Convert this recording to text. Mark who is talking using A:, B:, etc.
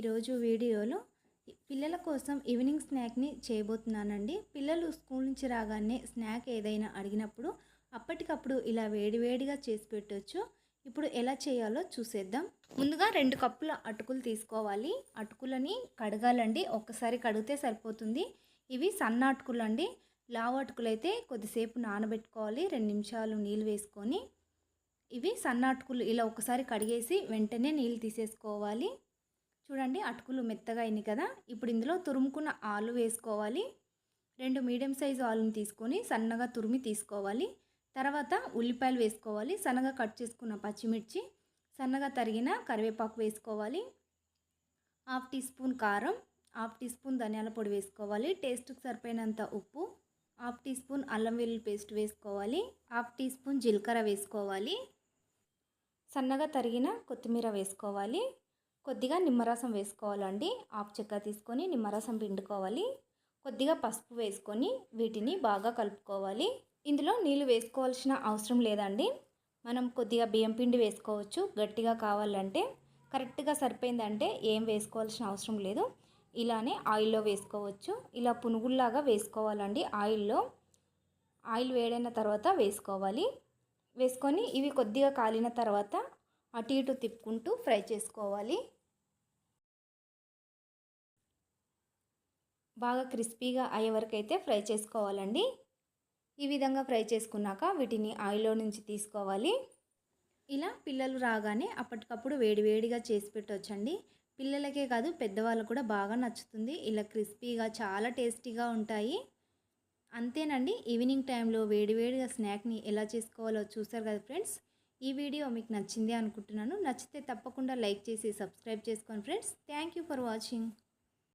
A: ఈరోజు వీడియోలో పిల్లల కోసం ఈవినింగ్ స్నాక్ని చేయబోతున్నానండి. పిల్లలు స్కూల్ నుంచి రాగానే స్నాక్ ఏదైనా అడిగినప్పుడు అప్పటికప్పుడు ఇలా వేడివేడిగా చేసి పెట్టవచ్చు ఇప్పుడు ఎలా చేయాలో చూసేద్దాం. ముందుగా రెండు కప్పుల అటుకులు తీసుకోవాలి. అటుకులని కడగాలండి. ఒక్కసారి కడిగితే సరిపోతుంది. ఇవి సన్న అటుకులు అండి లావు అటుకులు అయితే కొద్దిసేపు నానబెట్టుకోవాలి. రెండు నిమిషాలు నీళ్ళు వేసుకొని. ఇవి సన్న అటుకులు ఇలా ఒకసారి కడిగేసి వెంటనే నీళ్ళు తీసేసుకోవాలి. చూడండి అటుకులు మెత్తగా అయినాయి కదా. ఇప్పుడు ఇందులో తురుముకున్న ఆలు వేసుకోవాలి. రెండు మీడియం సైజు ఆలుని తీసుకొని సన్నగా తురిమి తీసుకోవాలి. తర్వాత ఉల్లిపాయలు వేసుకోవాలి. సన్నగా కట్ చేసుకున్న పచ్చిమిర్చి సన్నగా తరిగిన కరివేపాకు వేసుకోవాలి. హాఫ్ టీ స్పూన్ కారం హాఫ్ టీ స్పూన్ ధనియాల పొడి వేసుకోవాలి. టేస్ట్కి సరిపోయినంత ఉప్పు హాఫ్ టీ స్పూన్ అల్లం వెల్లుల్లి పేస్ట్ వేసుకోవాలి. హాఫ్ టీ స్పూన్ జీలకర్ర వేసుకోవాలి. సన్నగా తరిగిన కొత్తిమీర వేసుకోవాలి. కొద్దిగా నిమ్మరసం వేసుకోవాలండి. ఆఫ్ చెక్క తీసుకొని నిమ్మరసం పిండుకోవాలి. కొద్దిగా పసుపు వేసుకొని వీటిని బాగా కలుపుకోవాలి. ఇందులో నీళ్ళు వేసుకోవాల్సిన అవసరం లేదండి. మనం కొద్దిగా బియ్యం పిండి వేసుకోవచ్చు. గట్టిగా కావాలంటే కరెక్ట్గా సరిపోయిందంటే ఏం వేసుకోవాల్సిన అవసరం లేదు. ఇలానే ఆయిల్లో వేసుకోవచ్చు. ఇలా పునుగుల్లాగా వేసుకోవాలండి ఆయిల్లో. ఆయిల్ వేడైన తర్వాత వేసుకోవాలి. వేసుకొని ఇవి కొద్దిగా కాలిన తర్వాత అటు ఇటు తిప్పుకుంటూ ఫ్రై చేసుకోవాలి. బాగా క్రిస్పీగా అయ్యే వరకు అయితే ఫ్రై చేసుకోవాలండి. ఈ విధంగా ఫ్రై చేసుకున్నాక వీటిని ఆయిల్లో నుంచి తీసుకోవాలి. ఇలా పిల్లలు రాగానే అప్పటికప్పుడు వేడివేడిగా చేసి పెట్టవచ్చండి పిల్లలకే కాదు పెద్దవాళ్ళు కూడా బాగా నచ్చుతుంది. ఇలా క్రిస్పీగా చాలా టేస్టీగా ఉంటాయి. అంతేనండి ఈవినింగ్ టైంలో వేడివేడిగా స్నాక్ని ఎలా చేసుకోవాలో చూసారు కదా ఫ్రెండ్స్? ఈ వీడియో మీకు నచ్చింది అనుకుంటున్నాను. నచ్చితే తప్పకుండా లైక్ చేసి సబ్స్క్రైబ్ చేసుకోండి friends. Thank you for watching.